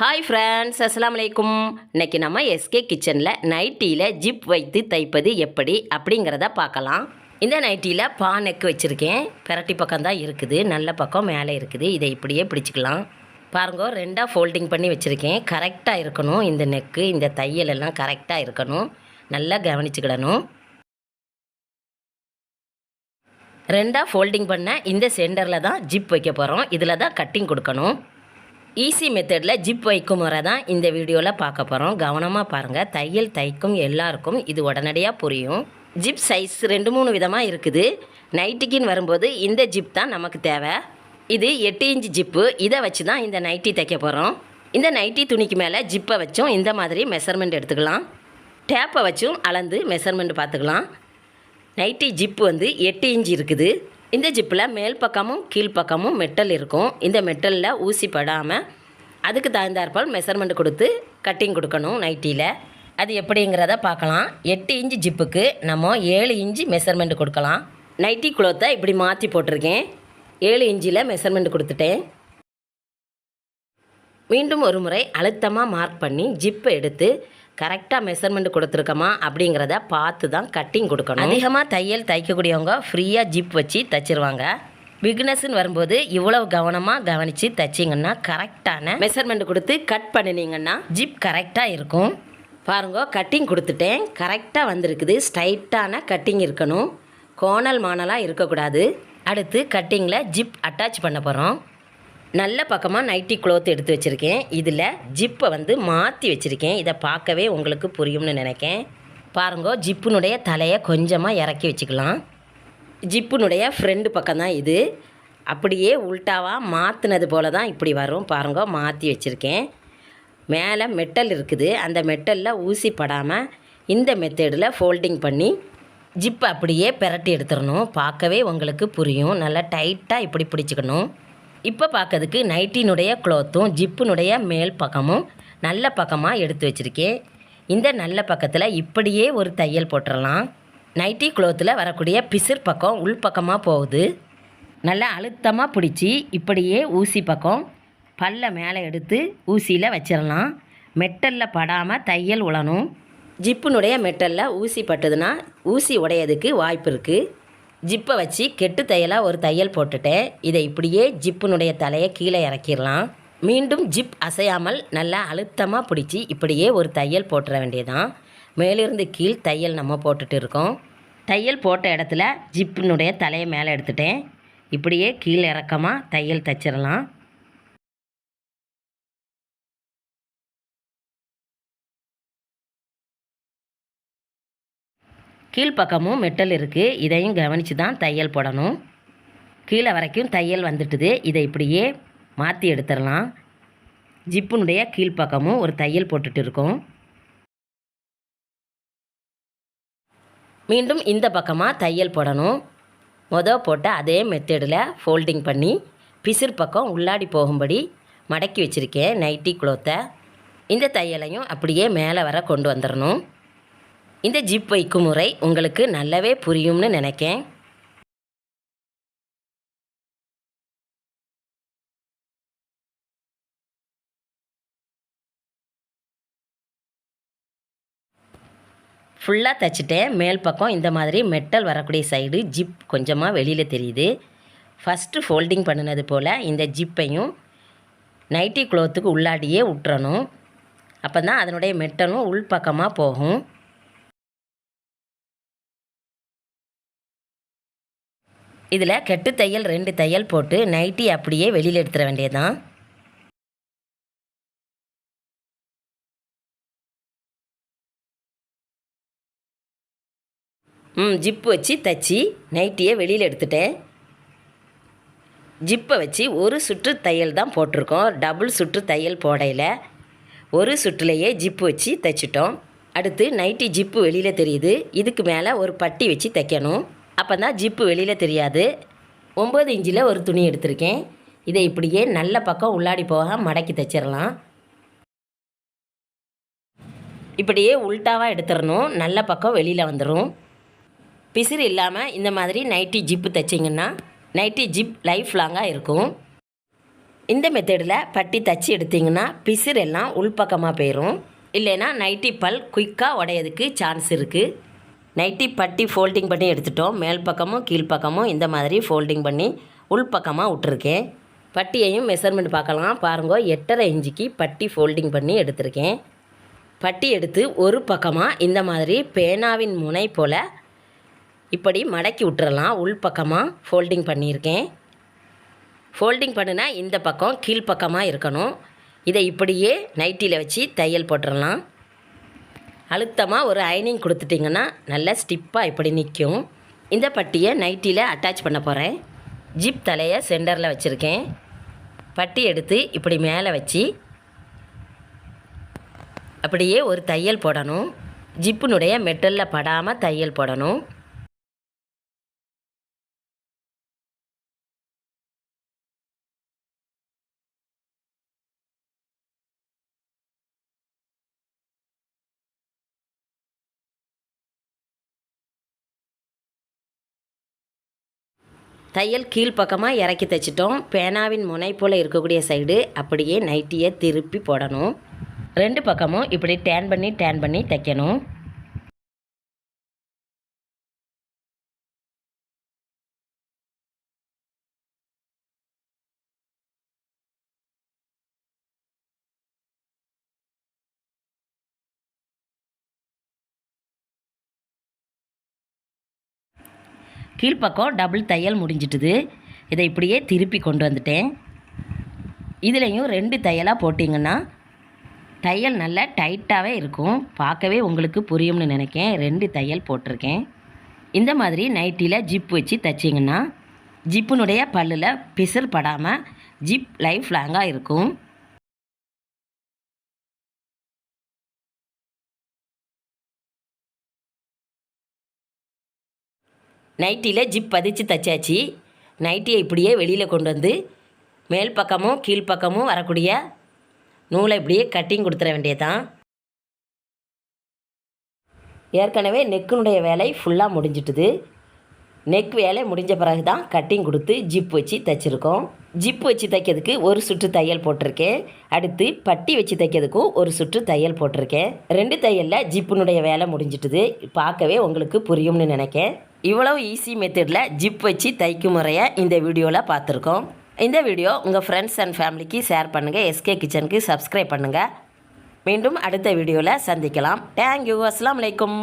Hi friends அஸ்லாம் வலைக்கும் இன்னைக்கு நம்ம எஸ்கே கிச்சனில் நைட்டியில் ஜிப் வைத்து தைப்பது எப்படி அப்படிங்கிறத பார்க்கலாம். இந்த நைட்டியில் பா நெக் வச்சுருக்கேன். பிரட்டி பக்கம் தான் இருக்குது. நல்ல பக்கம் மேலே இருக்குது. இதை இப்படியே பிடிச்சிக்கலாம். பாருங்க ரெண்டாக ஃபோல்டிங் பண்ணி வச்சுருக்கேன். கரெக்டாக இருக்கணும். இந்த நெக்கு இந்த தையல் எல்லாம் கரெக்டாக இருக்கணும். நல்லா கவனிச்சுக்கிடணும். ரெண்டாக ஃபோல்டிங் பண்ண இந்த சென்டரில் தான் ஜிப் வைக்க போகிறோம் இதில் தான் கட்டிங் கொடுக்கணும். ஈஸி மெத்தடில் ஜிப் வைக்கும் முறை தான் இந்த வீடியோவில் பார்க்க போகிறோம் கவனமாக பாருங்கள் தையல் தைக்கும் எல்லாருக்கும் இது உடனடியாக புரியும். ஜிப் சைஸ் ரெண்டு மூணு விதமாக இருக்குது. நைட்டிக்குன்னு வரும்போது இந்த ஜிப் தான் நமக்கு தேவை. இது எட்டு இன்ச் ஜிப்பு. இதை வச்சு தான் இந்த நைட்டி தைக்க போகிறோம் இந்த நைட்டி துணிக்கு மேலே ஜிப்பை வச்சும் இந்த மாதிரி மெஷர்மெண்ட் எடுத்துக்கலாம். டேப்பை வச்சும் அளந்து மெஷர்மெண்ட் பார்த்துக்கலாம். நைட்டி ஜிப்பு வந்து எட்டு இன்ச் இருக்குது. இந்த ஜிப்பில் மேல் பக்கமும் கீழ்ப்பக்கமும் மெட்டல் இருக்கும். இந்த மெட்டலில் ஊசி படாமல் அதுக்கு தகுந்தாற்போல் மெஷர்மெண்ட் கொடுத்து கட்டிங் கொடுக்கணும் நைட்டியில். அது எப்படிங்கிறத பார்க்கலாம். எட்டு இன்ச்சு ஜிப்புக்கு நம்ம ஏழு இன்ச்சு மெஷர்மெண்ட் கொடுக்கலாம். நைட்டி குளோத்தை இப்படி மாற்றி போட்டிருக்கேன். ஏழு இன்ச்சில் மெஷர்மெண்ட் கொடுத்துட்டேன். மீண்டும் ஒரு முறை அழுத்தமாக மார்க் பண்ணி ஜிப்பை எடுத்து கரெக்டாக மெஷர்மெண்ட் கொடுத்துருக்கோமா அப்படிங்கிறத பார்த்து தான் கட்டிங் கொடுக்கணும். அதிகமாக தையல் தைக்கக்கூடியவங்க ஃப்ரீயாக ஜிப் வச்சு தைச்சிருவாங்க. பிக்னஸ்ன்னு வரும்போது இவ்வளவு கவனமாக கவனித்து தைச்சிங்கன்னா கரெக்டான மெஷர்மெண்ட் கொடுத்து கட் பண்ணினீங்கன்னா ஜிப் கரெக்டாக இருக்கும். பாருங்க கட்டிங் கொடுத்துட்டேன். கரெக்டாக வந்திருக்குது. ஸ்ட்ரைட்டான கட்டிங் இருக்கணும். கோணல் மானலாக இருக்கக்கூடாது. அடுத்து கட்டிங்கில் ஜிப் அட்டாச் பண்ண போகிறோம் நல்ல பக்கமாக நைட்டி க்ளோத் எடுத்து வச்சுருக்கேன். இதில் ஜிப்பை வந்து மாற்றி வச்சுருக்கேன். இதை பார்க்கவே உங்களுக்கு புரியும்னு நினைக்கேன் பாருங்க ஜிப்புனுடைய தலையை கொஞ்சமாக இறக்கி வச்சுக்கலாம். ஜிப்புனுடைய ஃப்ரெண்டு பக்கம் தான் இது. அப்படியே உல்ட்டாவாக மாற்றினது போல தான் இப்படி வரும். பாருங்க மாற்றி வச்சுருக்கேன். மேலே மெட்டல் இருக்குது. அந்த மெட்டலில் ஊசி படாமல் இந்த மெத்தடில் ஃபோல்டிங் பண்ணி ஜிப்பை அப்படியே பெரட்டி எடுத்துடணும். பார்க்கவே உங்களுக்கு புரியும். நல்லா டைட்டாக இப்படி பிடிச்சிக்கணும். இப்போ பார்க்கறதுக்கு நைட்டினுடைய க்ளோத்தும் ஜிப்புனுடைய மேல் பக்கமும் நல்ல பக்கமாக எடுத்து வச்சுருக்கேன். இந்த நல்ல பக்கத்தில் இப்படியே ஒரு தையல் போட்டுடலாம் நைட்டி க்ளோத்தில் வரக்கூடிய பிசிர் பக்கம் உள் பக்கமாக போகுது. நல்லா அழுத்தமாக பிடிச்சி இப்படியே ஊசி பக்கம் பல்ல மேலே எடுத்து ஊசியில் வச்சிடலாம் மெட்டலில் படாமல் தையல் உழணும். ஜிப்புனுடைய மெட்டலில் ஊசி பட்டதுன்னா ஊசி உடையதுக்கு வாய்ப்பு இருக்குது ஜிப்பை வச்சு கெட்டு தையலாக ஒரு தையல் போட்டுட்டேன். இதை இப்படியே ஜிப்புனுடைய தலையை கீழே இறக்கிடலாம். மீண்டும் ஜிப் அசையாமல் நல்லா அழுத்தமாக பிடிச்சி இப்படியே ஒரு தையல் போட்டுற வேண்டியதான் மேலிருந்து கீழ் தையல் நம்ம போட்டுட்டு இருக்கோம். தையல் போட்ட இடத்துல ஜிப்பினுடைய தலையை மேலே எடுத்துட்டேன். இப்படியே கீழே இறக்கமாக தையல் தைச்சிடலாம். கீழ்ப்பக்கமும் மெட்டல் இருக்குது இதையும் கவனித்து தான் தையல் போடணும். கீழே வரைக்கும் தையல் வந்துட்டுது. இதை இப்படியே மாற்றி எடுத்துடலாம். ஜிப்புனுடைய கீழ்ப்பக்கமும் ஒரு தையல் போட்டுட்டு இருக்கோம். மீண்டும் இந்த பக்கமாக தையல் போடணும். மொதல் போட்ட அதே மெத்தடில் ஃபோல்டிங் பண்ணி பிசிர் பக்கம் உள்ளாடி போகும்படி மடக்கி வச்சுருக்கேன் நைட்டி குளோத்தை இந்த தையலையும் அப்படியே மேலே வர கொண்டு வந்துடணும். இந்த ஜிப் வைக்கும் முறை உங்களுக்கு நல்லாவே புரியும்னு நினைக்கேன். ஃபுல்லாக தைச்சிட்டேன் மேல் பக்கம் இந்த மாதிரி மெட்டல் வரக்கூடிய சைடு ஜிப் கொஞ்சமாக வெளியில் தெரியுது. ஃபஸ்ட்டு ஃபோல்டிங் பண்ணினது போல் இந்த ஜிப்பையும் நைட்டி குளோத்துக்கு உள்ளாடியே விட்டுறணும் அப்போ தான் அதனுடைய மெட்டலும் உள் பக்கமாக போகும். இதில் கெட்டு தையல் ரெண்டு தையல் போட்டு நைட்டி அப்படியே வெளியில் எடுத்துட வேண்டியதுதான். ம் ஜிப்பு வச்சு தச்சு நைட்டியை வெளியில் எடுத்துட்டேன். ஜிப்பை வச்சு ஒரு சுற்று தையல் தான் போட்டிருக்கோம். டபுள் சுற்று தையல் போடையில் ஒரு சுற்றுலையே ஜிப்பு வச்சு தைச்சிட்டோம். அடுத்து நைட்டி ஜிப்பு வெளியில் தெரியுது. இதுக்கு மேலே ஒரு பட்டி வச்சு தைக்கணும். அப்போ தான் ஜிப்பு வெளியில் தெரியாது. ஒம்பது இன்ச்சில் ஒரு துணி எடுத்திருக்கேன். இதை இப்படியே நல்ல பக்கம் உள்ளாடி போக மடக்கி தைச்சிடலாம் இப்படியே உள்டாவாக எடுத்துடணும் நல்ல பக்கம் வெளியில் வந்துடும் பிசிறு இல்லாமல் இந்த மாதிரி நைட்டி ஜிப்பு தைச்சிங்கன்னா நைட்டி ஜிப் லைஃப் லாங்காக இருக்கும். இந்த மெத்தடில் பட்டி தச்சு எடுத்திங்கன்னா பிசிறு எல்லாம் உள்பக்கமாக போயிடும் இல்லைன்னா நைட்டி பல் குயிக்காக உடையதுக்கு சான்ஸ் இருக்குது நைட்டி பட்டி ஃபோல்டிங் பண்ணி எடுத்துட்டோம். மேல் பக்கமும் கீழ்ப்பக்கமும் இந்த மாதிரி ஃபோல்டிங் பண்ணி உள்பக்கமாக விட்டுருக்கேன். பட்டியையும் மெஷர்மெண்ட் பார்க்கலாம். பாருங்க எட்டரை இன்ச்சுக்கு பட்டி ஃபோல்டிங் பண்ணி எடுத்திருக்கேன். பட்டி எடுத்து ஒரு பக்கமாக இந்த மாதிரி பேனாவின் முனை போல் இப்படி மடக்கி விட்டுறலாம். உள் பக்கமாக ஃபோல்டிங் பண்ணியிருக்கேன். ஃபோல்டிங் பண்ணுனா இந்த பக்கம் கீழ்ப்பக்கமாக இருக்கணும். இதை இப்படியே நைட்டியில் வச்சு தையல் போட்டுடலாம் அழுத்தமாக ஒரு அயனிங் கொடுத்துட்டிங்கன்னா நல்லா ஸ்டிப்பாக இப்படி நிற்கும் இந்த பட்டியை நைட்டியில் அட்டாச் பண்ண போகிறேன் ஜிப் தலையை சென்டரில் வச்சுருக்கேன். பட்டி எடுத்து இப்படி மேலே வச்சு அப்படியே ஒரு தையல் போடணும். ஜிப்பினுடைய மெட்டலில் படாமல் தையல் போடணும். தையல் கீழ்ப்பக்கமாக இறக்கி தைச்சிட்டோம். பேனாவின் முனை போல் இருக்கக்கூடிய சைடு அப்படியே நைட்டியை திருப்பி போடணும். ரெண்டு பக்கமும் இப்படி டேன் பண்ணி டேன் பண்ணி தைக்கணும். கீழ்ப்பக்கம் டபுள் தையல் முடிஞ்சிட்டுது. இதை இப்படியே திருப்பி கொண்டு வந்துட்டேன். இதுலேயும் ரெண்டு தையலாக போட்டிங்கன்னா தையல் நல்லா டைட்டாகவே இருக்கும். பார்க்கவே உங்களுக்கு புரியும்னு நினைக்கேன். ரெண்டு தையல் போட்டிருக்கேன். இந்த மாதிரி நைட்டியில் ஜிப் வச்சு தைச்சிங்கன்னா ஜிப்புனுடைய பல்லில் பிசில் படாமல் ஜிப் லைஃப் லாங்காக இருக்கும். நைட்டியில் ஜிப் பதிச்சு தைச்சாச்சு. நைட்டியை இப்படியே வெளியில் கொண்டு வந்து மேல் பக்கமும் கீழ்ப்பக்கமும் வரக்கூடிய நூலை இப்படியே கட்டிங் கொடுத்துட வேண்டியதுதான். ஏற்கனவே நெக்குனுடைய வேலை ஃபுல்லாக முடிஞ்சிட்டுது. நெக் வேலை முடிஞ்ச பிறகு தான் கட்டிங் கொடுத்து ஜிப் வச்சு தைச்சிருக்கோம். ஜிப் வச்சு தைக்கிறதுக்கு ஒரு சுற்று தையல் போட்டிருக்கேன். அடுத்து பட்டி வச்சு தைக்கிறதுக்கும் ஒரு சுற்று தையல் போட்டிருக்கேன். ரெண்டு தையலில் ஜிப்புனுடைய வேலை முடிஞ்சிட்டுது. பார்க்கவே உங்களுக்கு புரியும்னு நினைக்கேன். இவ்வளவு ஈஸி மெத்தடில் ஜிப் வச்சு தைக்கும் முறையை இந்த வீடியோவில் பார்த்துருக்கோம். இந்த வீடியோ உங்கள் ஃப்ரெண்ட்ஸ் அண்ட் ஃபேமிலிக்கு ஷேர் பண்ணுங்கள் எஸ்கே கிச்சனுக்கு சப்ஸ்கிரைப் பண்ணுங்கள் மீண்டும் அடுத்த வீடியோவில் சந்திக்கலாம். தேங்க்யூ அஸ்லாம் வலைக்கும்